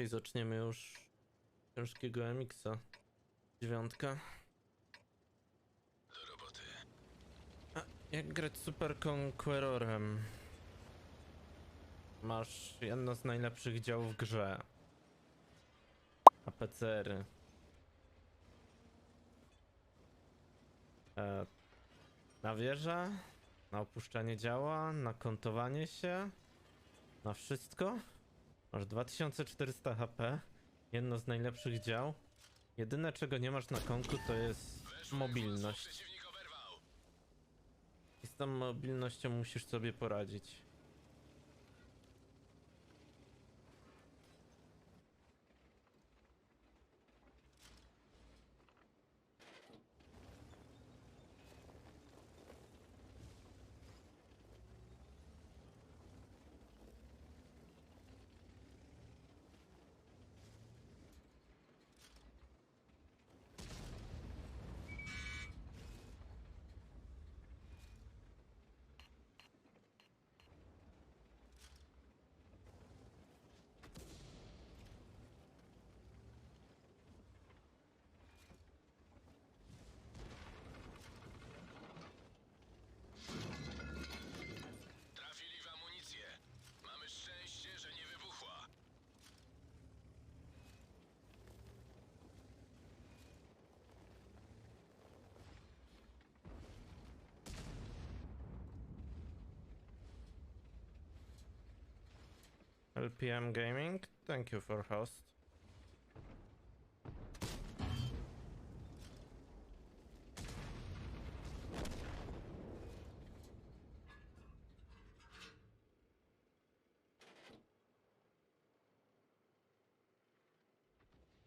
Dzisiaj zaczniemy już ciężkiego MX-a. Dziewiątka. Do roboty. A jak grać Super Conquerorem? Masz jedno z najlepszych dział w grze. APCR-y. E, na wieżę, na opuszczanie działa, na kontowanie się, na wszystko. Masz 2400 HP, jedno z najlepszych dział. Jedyne czego nie masz na konku to jest mobilność. I z tą mobilnością musisz sobie poradzić. LPM Gaming, thank you for host.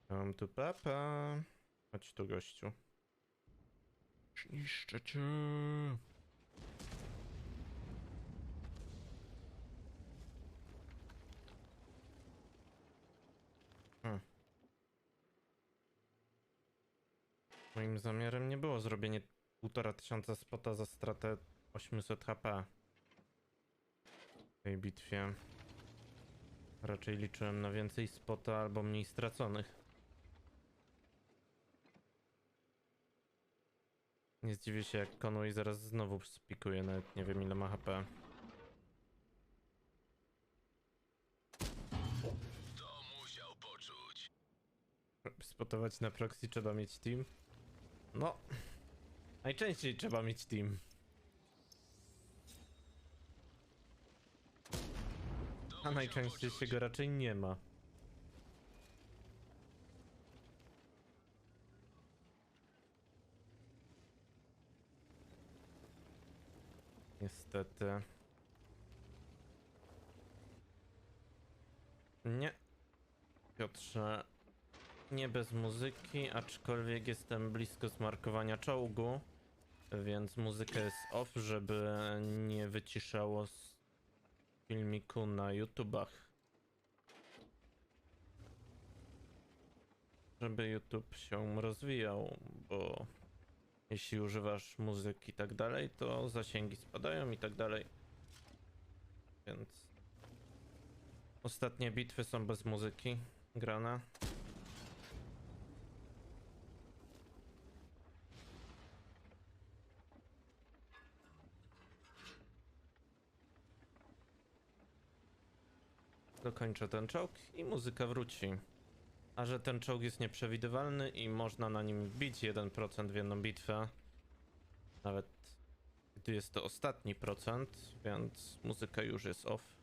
Mam tu Pepe. Chodź tu gościu. Zniszczę cię. Moim zamiarem nie było zrobienie półtora tysiąca spota za stratę 800 HP w tej bitwie. Raczej liczyłem na więcej spota albo mniej straconych. Nie zdziwię się jak Conway zaraz znowu spikuje, nawet nie wiem ile ma HP. To musiał poczuć. Spotować na proxy trzeba mieć team? No, najczęściej trzeba mieć team. A najczęściej się go raczej nie ma. Niestety. Nie. Piotrze. Nie bez muzyki, aczkolwiek jestem blisko zmarkowania czołgu, więc muzyka jest off, żeby nie wyciszało z filmiku na YouTubach. Żeby YouTube się rozwijał, bo jeśli używasz muzyki i tak dalej, to zasięgi spadają i tak dalej. Więc ostatnie bitwy są bez muzyki grane. Dokończę ten czołg i muzyka wróci. A że ten czołg jest nieprzewidywalny i można na nim bić 1% w jedną bitwę, nawet gdy jest to ostatni procent, więc muzyka już jest off.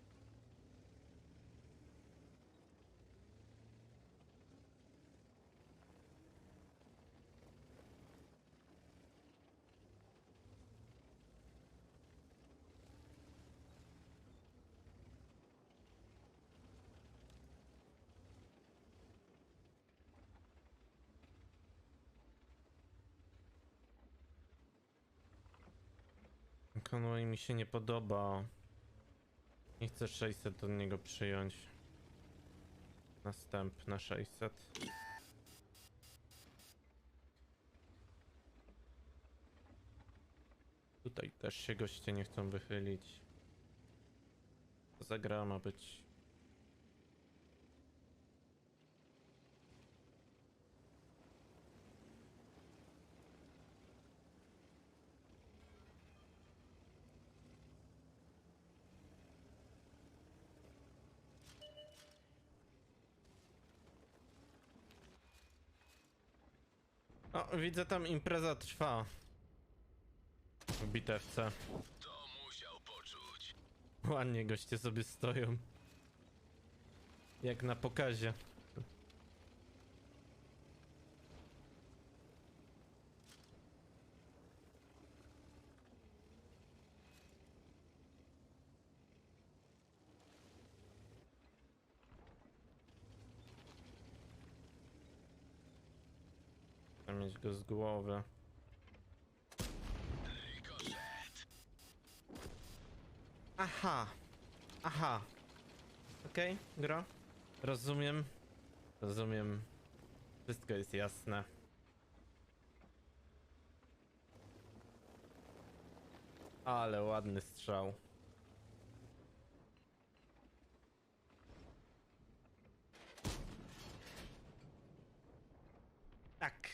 Conway mi się nie podoba. Nie chcę 600 od niego przyjąć. Następne 600. Tutaj też się goście nie chcą wychylić. Zagra ma być widzę tam impreza trwa. W bitewce. To musiał poczuć. Ładnie goście sobie stoją. Jak na pokazie. Mieć go z głowy. Aha. Aha. Okej, gra. Rozumiem. Rozumiem. Wszystko jest jasne. Ale ładny strzał. Tak.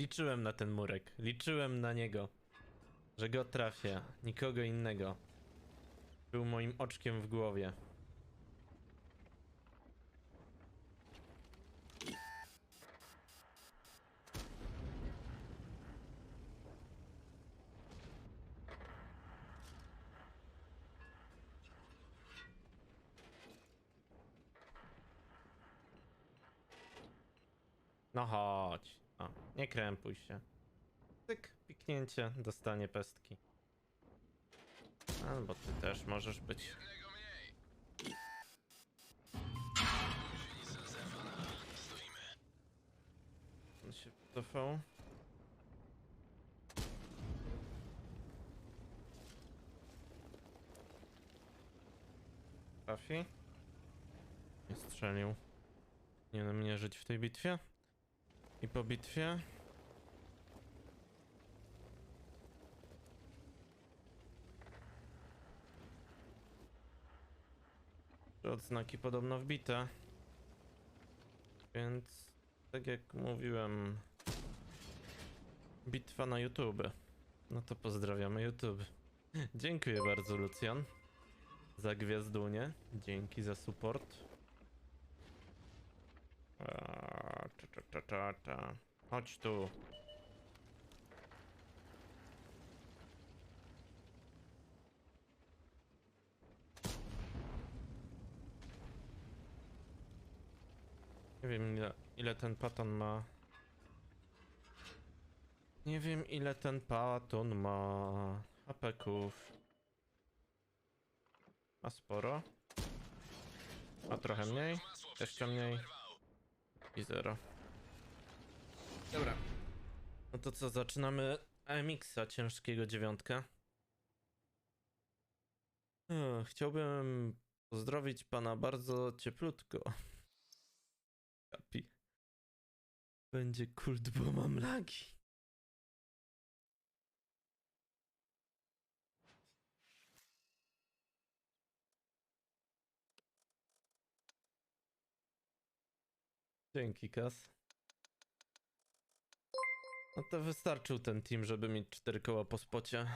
Liczyłem na ten murek. Liczyłem na niego. Że go trafię. Nikogo innego. Był moim oczkiem w głowie. No chodź. O, nie krępuj się. Tyk, piknięcie, dostanie pestki. Albo ty też możesz być. On się wycofał. Trafi. Nie strzelił. Nie na mnie żyć w tej bitwie. I po bitwie. Odznaki podobno wbite. Więc tak jak mówiłem, bitwa na YouTube. No to pozdrawiamy YouTube. Dziękuję bardzo, Lucjan, za gwiazdunie. Dzięki za support. A, cza, cza, cza. Chodź tu. Nie wiem ile, ile ten paton ma. Nie wiem ile ten paton ma. Apeków. Ma sporo. A trochę mniej. Jeszcze mniej. I zero. Dobra. No to co, zaczynamy AMX-a ciężkiego dziewiątka. Ech, chciałbym pozdrowić pana bardzo cieplutko. Kapi. Będzie kult, bo mam lagi. Dzięki, Kas. No to wystarczył ten team, żeby mieć cztery koła po spocie.